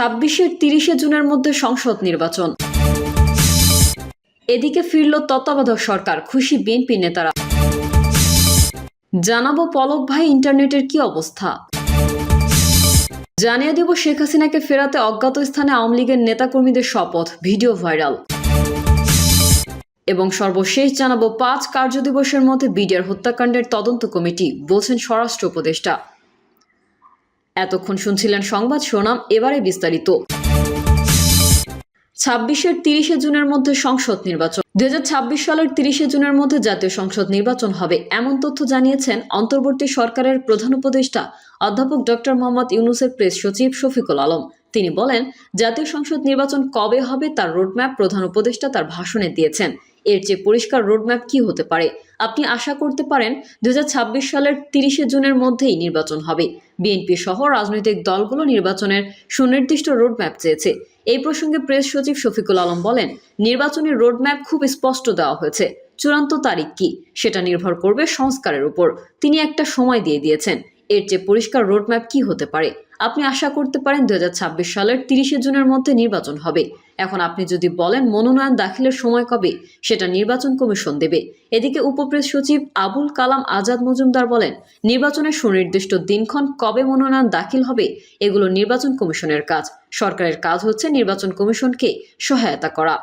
ছাব্বিশের তিরিশে জুনের মধ্যে সংসদ নির্বাচন। এদিকে ফিরল তত্ত্বাবধায়ক সরকার, খুশি বিএনপি নেতারা। জানাব পলক ভাই, ইন্টারনেটের কি অবস্থা? জানিয়ে দেব শেখ হাসিনাকে ফেরাতে অজ্ঞাত স্থানে আওয়ামী লীগের নেতাকর্মীদের শপথ, ভিডিও ভাইরাল। এবং সর্বশেষ জানাব পাঁচ কার্যদিবসের মধ্যে বিডিআর হত্যাকাণ্ডের তদন্ত কমিটি, বলছেন স্বরাষ্ট্র উপদেষ্টা। এতক্ষণ শুনছিলেন সংবাদ সোনাম, এবারে বিস্তারিত। ছাব্বিশের তিরিশে জুনের মধ্যে সংসদ নির্বাচন। দুই হাজার ছাব্বিশ সালের তিরিশে জুনের মধ্যে জাতীয় সংসদ নির্বাচন হবে, এমন তথ্য জানিয়েছেন অন্তর্বর্তী সরকারের প্রধান উপদেষ্টা, অধ্যাপক ডক্টর মোহাম্মদ ইউনুসের প্রেস সচিব শফিকুল আলম। তিনি বলেন, জাতীয় সংসদ নির্বাচন কবে হবে তার রোডম্যাপ প্রধান উপদেষ্টা তার ভাষণে দিয়েছেন। এর চেয়ে পরিষ্কার রোডম্যাপ কি হতে পারে? আপনি আশা করতে পারেন দুহাজার ছাব্বিশ সালের তিরিশে জুনের মধ্যেই নির্বাচন হবে। বিএনপি সহ রাজনৈতিক দলগুলো নির্বাচনের সুনির্দিষ্ট রোডম্যাপ চেয়েছে। এই প্রসঙ্গে প্রেস সচিব শফিকুল আলম বলেন, নির্বাচনের রোডম্যাপ খুব স্পষ্ট দেওয়া হয়েছে। চূড়ান্ত তারিখ কি? সেটা নির্ভর করবে সংস্কারের উপর। তিনি একটা সময় দিয়ে দিয়েছেন। এর চেয়ে পরিষ্কার রোডম্যাপ কি হতে পারে? আপনি আশা করতে পারেন দুই হাজার ছাব্বিশ সালের তিরিশে জুনের মধ্যে নির্বাচন হবে। এখন আপনি যদি বলেন মনোনয়ন দাখিলের সময় কবে, সেটা নির্বাচন কমিশন দেবে। এদিকে উপপ্রেস সচিব আবুল কালাম আজাদ মজুমদার বলেন, নির্বাচনের সুনির্দিষ্ট দিনক্ষণ কবে মনোনয়ন দাখিল হবে, এগুলো নির্বাচন কমিশনের কাজ। সরকারের কাজ হচ্ছে নির্বাচন কমিশনকে সহায়তা করা।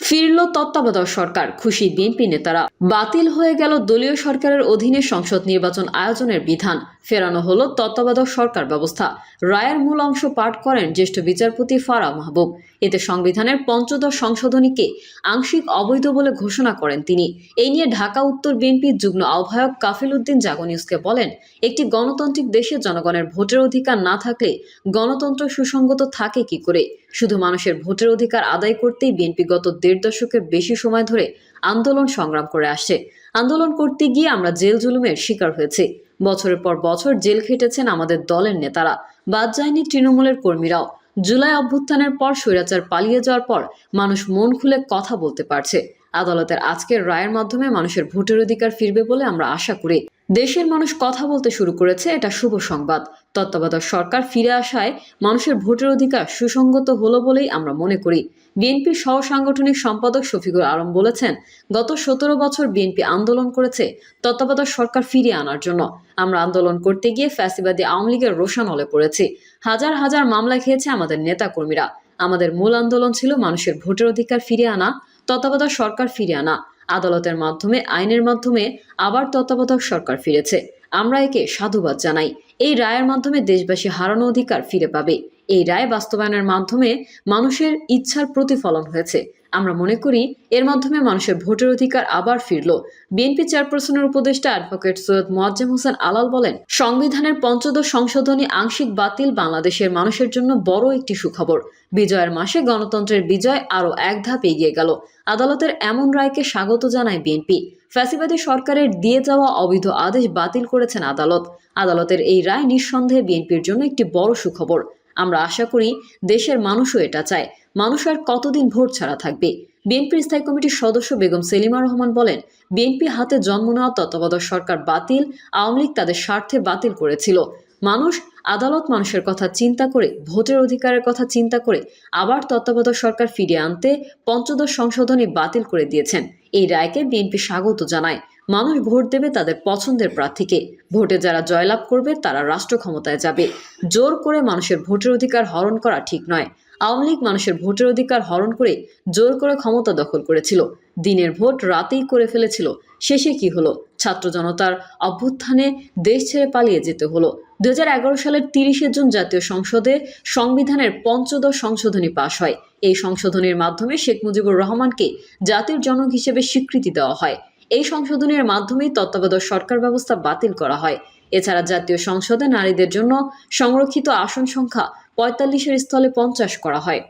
ফিরল তত্ত্বাবধায়ক সরকার। খুশি বিএনপি নেতারা। বাতিল হয়ে গেল দলীয় সরকারের অধীনে সংসদ নির্বাচন আয়োজনের বিধান। ফেরানো হলো তত্ত্বাবধায়ক সরকার ব্যবস্থা। রায়ের মূল অংশ পাঠ করেন জ্যেষ্ঠ বিচারপতি ফারা মাহবুব। এতে সংবিধানের পঞ্চদশ সংশোধনীকে আংশিক অবৈধ বলে ঘোষণা করেন তিনি। এই নিয়ে ঢাকা উত্তর বিএনপির যুগ্ম আহ্বায়ক কাফিল উদ্দিন জাগো নিউজকে বলেন, একটি গণতান্ত্রিক দেশে জনগণের ভোটের অধিকার না থাকলে গণতন্ত্র সুসংগত থাকে কি করে? শুধু মানুষের ভোটের অধিকার আদায় করতেই বিএনপি গত দেড় দশকের বেশি সময় ধরে আন্দোলন সংগ্রাম করে আসছে। আন্দোলন করতে গিয়ে আমরা জেল জুলুমের শিকার হয়েছি। বছরের পর বছর জেল খেটেছেন আমাদের দলের নেতারা। বাদ যায়নি তৃণমূলের কর্মীরাও। জুলাই অভ্যুত্থানের পর স্বৈরাচার পালিয়ে যাওয়ার পর মানুষ মন খুলে কথা বলতে পারছে। আদালতের আজকের রায়ের মাধ্যমে মানুষের ভোটের অধিকার ফিরবে বলে আমরা আশা করি। দেশের মানুষ কথা বলতে শুরু করেছে এটা শুভ সংবাদ। তত্ত্বাবধায়ক সরকার ফিরে আসায় মানুষের ভোটের অধিকার সুসংগত হলো বলেই আমরা মনে করি। বিএনপির সহ সাংগঠনিক সম্পাদক শফিকুল আলম বলেছেন, গত সতেরো বছর বিএনপি আন্দোলন করেছে তত্ত্বাবধায়ক সরকার ফিরিয়ে আনার জন্য। আমরা আন্দোলন করতে গিয়ে ফ্যাসিবাদী আওয়ামী লীগের রোশানলে পড়েছি। হাজার হাজার মামলা খেয়েছে আমাদের নেতাকর্মীরা। আমাদের মূল আন্দোলন ছিল মানুষের ভোটের অধিকার ফিরিয়ে আনা। তত্ত্বাবধায়ক সরকার ফিরে আনা। আদালতের মাধ্যমে, আইনের মাধ্যমে আবার তত্ত্বাবধায়ক সরকার ফিরেছে। আমরা একে সাধুবাদ জানাই। এই রায়ের মাধ্যমে দেশবাসী হারানো অধিকার ফিরে পাবে। এই রায় বাস্তবায়নের মাধ্যমে মানুষের ইচ্ছার প্রতিফলন হয়েছে। আমরা মনে করি, এর মাধ্যমে মানুষের ভোটের অধিকার আবার ফিরল। বিএনপি চেয়ারপারসনের উপদেষ্টা অ্যাডভোকেট সৈয়দ মোয়াজ্জেম হোসেন আলাল বলেন, সংবিধানের পঞ্চদশ সংশোধনী আংশিক বাতিল বাংলাদেশের মানুষের জন্য বড় একটি সুখবর। বিজয়ের মাসে গণতন্ত্রের বিজয় আরও এক ধাপ এগিয়ে গেল। আদালতের এমন রায়কে স্বাগত জানায় বিএনপি। ফ্যাসিবাদী সরকারের দিয়ে যাওয়া অবৈধ আদেশ বাতিল করেছেন আদালত। আদালতের এই রায় নিঃসন্দেহে বিএনপির জন্য একটি বড় সুখবর। আমরা আশা করি দেশের মানুষও এটা চায়। মানুষ আর কতদিন ভোট ছাড়া থাকবে? বিএনপির স্থায়ী কমিটির সদস্য বেগম সেলিমা রহমান বলেন, বিএনপি হাতে জন্ম নেওয়া তত্ত্বাবধায়ক সরকার বাতিল, আওয়ামী লীগ তাদের স্বার্থে বাতিল করেছিল। মানুষ আদালত মানুষের কথা চিন্তা করে, ভোটের অধিকারের কথা চিন্তা করে আবার তত্ত্বাবধায়ক সরকার ফিরিয়ে আনতে পঞ্চদশ সংশোধনী বাতিল করে দিয়েছেন। এই রায়কে বিএনপি স্বাগত জানায়। মানুষ ভোট দেবে তাদের পছন্দের প্রার্থীকে। ভোটে যারা জয়লাভ করবে, তারা রাষ্ট্র ক্ষমতায় যাবে। জোর করে মানুষের ভোটের অধিকার হরণ করা ঠিক নয়। আওয়ামী লীগ মানুষের ভোটের অধিকার হরণ করে জোর করে ক্ষমতা দখল করেছিল। দিনের ভোট রাতেই করে ফেলেছিল। শেষে কি হলো? ছাত্র জনতার অভ্যুত্থানে দেশ ছেড়ে পালিয়ে যেতে হলো। দু সালের তিরিশে জুন জাতীয় সংসদে সংবিধানের পঞ্চদশ সংশোধনী পাশ হয়। এই সংশোধনীর মাধ্যমে শেখ মুজিবুর রহমানকে জাতির জনক হিসেবে স্বীকৃতি দেওয়া হয়। এই সংশোধনের মাধ্যমে তত্ত্বাবধায়ক সরকার ব্যবস্থা বাতিল করা হয়। এছাড়া জাতীয় সংসদে নারীদের জন্য সংরক্ষিত আসন সংখ্যা পঁয়তাল্লিশের স্থলে পঞ্চাশ করা হয়।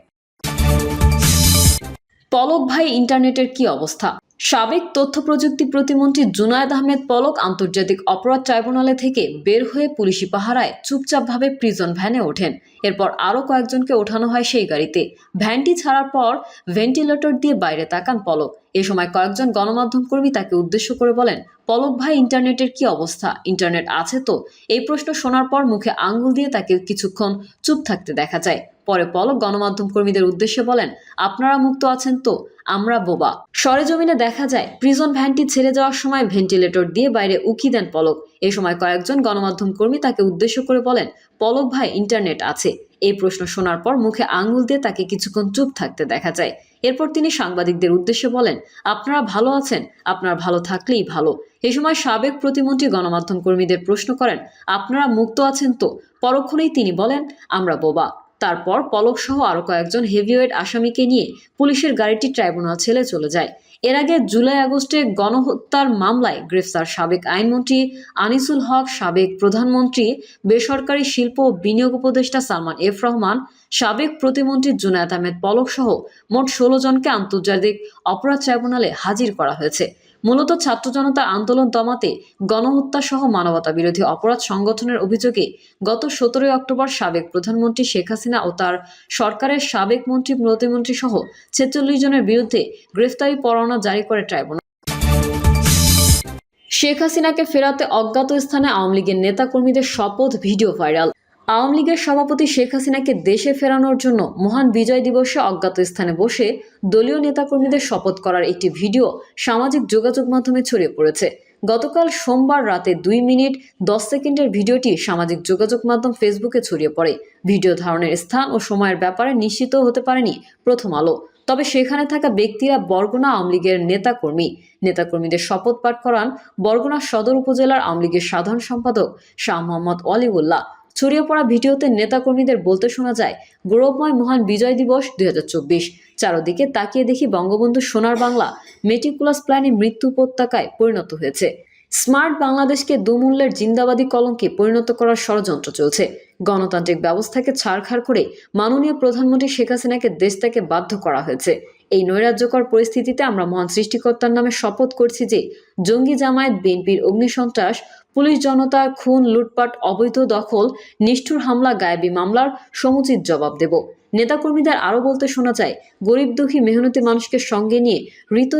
পলক ভাই ইন্টারনেটের কি অবস্থা? সাবেক তথ্য প্রযুক্তি প্রতিমন্ত্রী জুনায়দ আহমেদ পলক আন্তর্জাতিক অপরাধ ট্রাইব্যুনালে থেকে বের হয়ে পুলিশি পাহারায় চুপচাপভাবে প্রিজন ভ্যানে ওঠেন। এরপর আরও কয়েকজনকে ওঠানো হয় সেই গাড়িতে। ভ্যানটি ছাড়ার পর ভেন্টিলেটর দিয়ে বাইরে তাকান পলক। এ সময় কয়েকজন গণমাধ্যম কর্মী তাকে উদ্দেশ্য করে বলেন, পলক ভাই, ইন্টারনেটের কি অবস্থা? ইন্টারনেট আছে তো? এই প্রশ্ন শোনার পর মুখে আঙ্গুল দিয়ে তাকে কিছুক্ষণ চুপ থাকতে দেখা যায়। পরে পলক গণমাধ্যম কর্মীদের উদ্দেশ্যে বলেন, আপনারা মুক্ত আছেন তো, আমরা বোবা। সরেজমিনে দেখা যায়, প্রিজন ভ্যানটি ছেড়ে যাওয়ার সময় ভেন্টিলেটর দিয়ে বাইরে উকি দেন পলক। এ সময় কয়েকজন গণমাধ্যম কর্মী তাকে উদ্দেশ্য করে বলেন, পলক ভাই, ইন্টারনেট আছে। এই প্রশ্ন শোনার পর মুখে আঙুল দিয়ে তাকে কিছুক্ষণ চুপ থাকতে দেখা যায়। এরপর তিনি সাংবাদিকদের উদ্দেশ্যে বলেন, আপনারা ভালো আছেন, আপনার ভালো থাকলেই ভালো। এ সময় সাবেক প্রতিমন্ত্রী গণমাধ্যম কর্মীদের প্রশ্ন করেন, আপনারা মুক্ত আছেন তো? পরক্ষণেই তিনি বলেন, আমরা বোবা। তারপর পলক সহ আরও কয়েকজন হেভিওয়েট আসামিকে নিয়ে পুলিশের গাড়িটি ট্রাইব্যুনাল ছেলে চলে যায়। এর আগে জুলাই আগস্টে গণহত্যার মামলায় গ্রেফতার সাবেক আইনমন্ত্রী আনিসুল হক, সাবেক প্রধানমন্ত্রী, বেসরকারি শিল্প ও বিনিয়োগ উপদেষ্টা সালমান এফ রহমান, সাবেক প্রতিমন্ত্রী জুনায়েদ আহমেদ পলক সহ মোট ষোলো জনকে আন্তর্জাতিক অপরাধ ট্রাইব্যুনালে হাজির করা হয়েছে। মূলত ছাত্র জনতার আন্দোলন দমাতে গণহত্যা সহ মানবতা বিরোধী অপরাধ সংগঠনের অভিযোগে গত সতেরোই অক্টোবর সাবেক প্রধানমন্ত্রী শেখ হাসিনা ও তার সরকারের সাবেক মন্ত্রী, প্রতিমন্ত্রী সহ ছেচল্লিশ জনের বিরুদ্ধে গ্রেফতারি পরোয়ানা জারি করে ট্রাইব্যুনাল। শেখ হাসিনাকে ফেরাতে অজ্ঞাত স্থানে আওয়ামী লীগের নেতাকর্মীদের শপথ, ভিডিও ভাইরাল। আওয়ামী লীগের সভাপতি শেখ হাসিনাকে দেশে ফেরানোর জন্য মহান বিজয় দিবসে অজ্ঞাত স্থানে বসে দলীয় নেতাকর্মীদের শপথ করার একটি ভিডিও সামাজিক যোগাযোগ মাধ্যমে ছড়িয়ে পড়েছে। গতকাল সোমবার রাতে দুই মিনিট, দশ সেকেন্ডের ভিডিওটি সামাজিক যোগাযোগ মাধ্যম ফেসবুকে ছড়িয়ে পড়ে। ভিডিও ধারণের স্থান ও সময়ের ব্যাপারে নিশ্চিত হতে পারেনি প্রথম আলো। তবে সেখানে থাকা ব্যক্তিরা বরগুনা আওয়ামী লীগের নেতাকর্মী। নেতাকর্মীদের শপথ পাঠ করান বরগুনা সদর উপজেলার আওয়ামী লীগের সাধারণ সম্পাদক শাহ মোহাম্মদ অলিউল্লাহ। ছড়িয়ে পড়া ভিডিওতে নেতাকর্মীদের বলতে শোনা যায় গৌরবময় মহান বিজয় দিবস দুই হাজার চারদিকে তাকিয়ে দেখি বঙ্গবন্ধু সোনার বাংলা, মেটিকুলাস প্ল্যানে মৃত্যু উপত্যকায় পরিণত হয়েছে। স্মার্ট বাংলাদেশকে দুমূল্যের জিন্দাবাদী কলঙ্কে পরিণত করার ষড়যন্ত্র চলছে। গণতান্ত্রিক ব্যবস্থাকে ছাড়খাড় করে মাননীয় প্রধানমন্ত্রী শেখ হাসিনাকে দেশ থেকে বাধ্য করা হয়েছে। এই নৈরাজ্যকর পরিস্থিতিতে আমরা মহান সৃষ্টিকর্তার নামে শপথ করছি যে, জঙ্গি জামায়াত, বিএনপির অগ্নিসন্ত্রাস পুলিশ জনতার খুন, লুটপাট, অবৈধ দখল, নিষ্ঠুর হামলা, গায়েবী মামলার সমুচিত জবাব দেব। নেতাকর্মীদের আরও বলতে শোনা যায়, গরিব দুঃখী মেহনতি মানুষকে সঙ্গে নিয়ে ঋত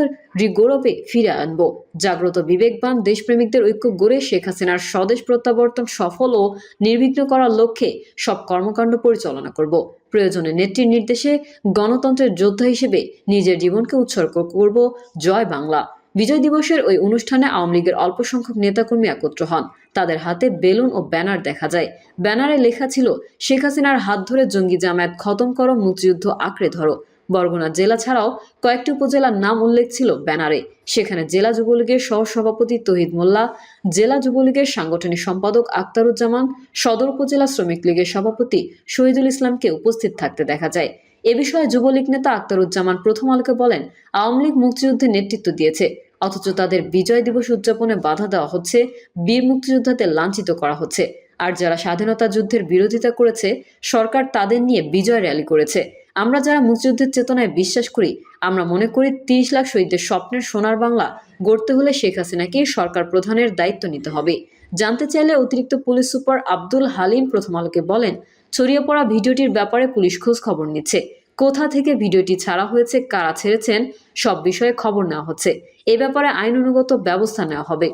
গৌরবে ফিরে আনব। জাগ্রত বিবেকবান দেশপ্রেমিকদের ঐক্য গড়ে শেখ হাসিনার স্বদেশ প্রত্যাবর্তন সফল ও নির্বিঘ্ন করার লক্ষ্যে সব কর্মকাণ্ড পরিচালনা করব। প্রয়োজনে নেত্রীর নির্দেশে গণতন্ত্রের যোদ্ধা হিসেবে নিজের জীবনকে উৎসর্গ করব জয় বাংলা। বিজয় দিবসের ওই অনুষ্ঠানে আওয়ামী লীগের অল্প সংখ্যক নেতাকর্মী একত্র হন। তাদের হাতে বেলুন ও ব্যানার দেখা যায়। ব্যানারে লেখা ছিল, শেখ হাসিনার হাত ধরে জঙ্গি জামায়াত খতম করো, মুক্তিযুদ্ধ আঁকড়ে ধরো। বরগুনা জেলা ছাড়াও কয়েকটি উপজেলার নাম উল্লেখ ছিল ব্যানারে। সেখানে জেলা যুবলীগের সহসভাপতি তহিদ মোল্লা, জেলা যুবলীগের সাংগঠনিক সম্পাদক আক্তারুজ্জামান সদর উপজেলা শ্রমিক লীগের সভাপতি শহীদুল ইসলামকে উপস্থিত থাকতে দেখা যায়। এ বিষয়ে যুবলীগ নেতা আক্তারুজ্জামান প্রথম আলোকে বলেন, আওয়ামী লীগ মুক্তিযুদ্ধে নেতৃত্ব দিয়েছে, অথচ তাদের বিজয় দিবস উদযাপনে বাধা দেওয়া হচ্ছে, বীর মুক্তিযোদ্ধাদের লাঞ্ছিত করা হচ্ছে। আর যারা স্বাধীনতা যুদ্ধের বিরোধিতা করেছে, সরকার তাদের নিয়ে বিজয় র্যালি করেছে। আমরা যারা মুক্তিযুদ্ধের চেতনায় বিশ্বাস করি, আমরা মনে করি তিরিশ লাখ শহীদদের স্বপ্নের সোনার বাংলা গড়তে হলে শেখ হাসিনাকে সরকার প্রধানের দায়িত্ব নিতে হবে। জানতে চাইলে অতিরিক্ত পুলিশ সুপার আব্দুল হালিম প্রথম আলোকে বলেন ছড়িয়ে পড়া ভিডিওটির ব্যাপারে পুলিশ খোঁজ খবর নিচ্ছে। কোথা থেকে ভিডিওটি ছাড়া হয়েছে, কারা ছেড়েছেন, সব বিষয়ে খবর নেওয়া হচ্ছে। এ ব্যাপারে আইন অনুগত ব্যবস্থা নেওয়া হবে।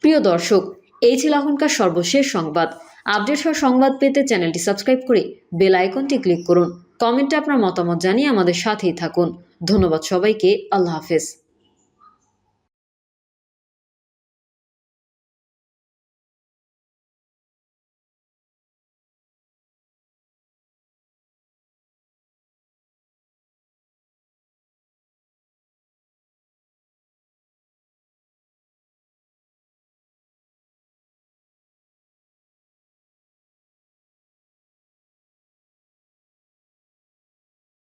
প্রিয় দর্শক, এই ছিল এখনকার সর্বশেষ সংবাদ। আপডেট হওয়া সংবাদ পেতে চ্যানেলটি সাবস্ক্রাইব করে বেল আইকনটি ক্লিক করুন। কমেন্টে আপনার মতামত জানিয়ে আমাদের সাথেই থাকুন। ধন্যবাদ সবাইকে। আল্লাহ হাফেজ।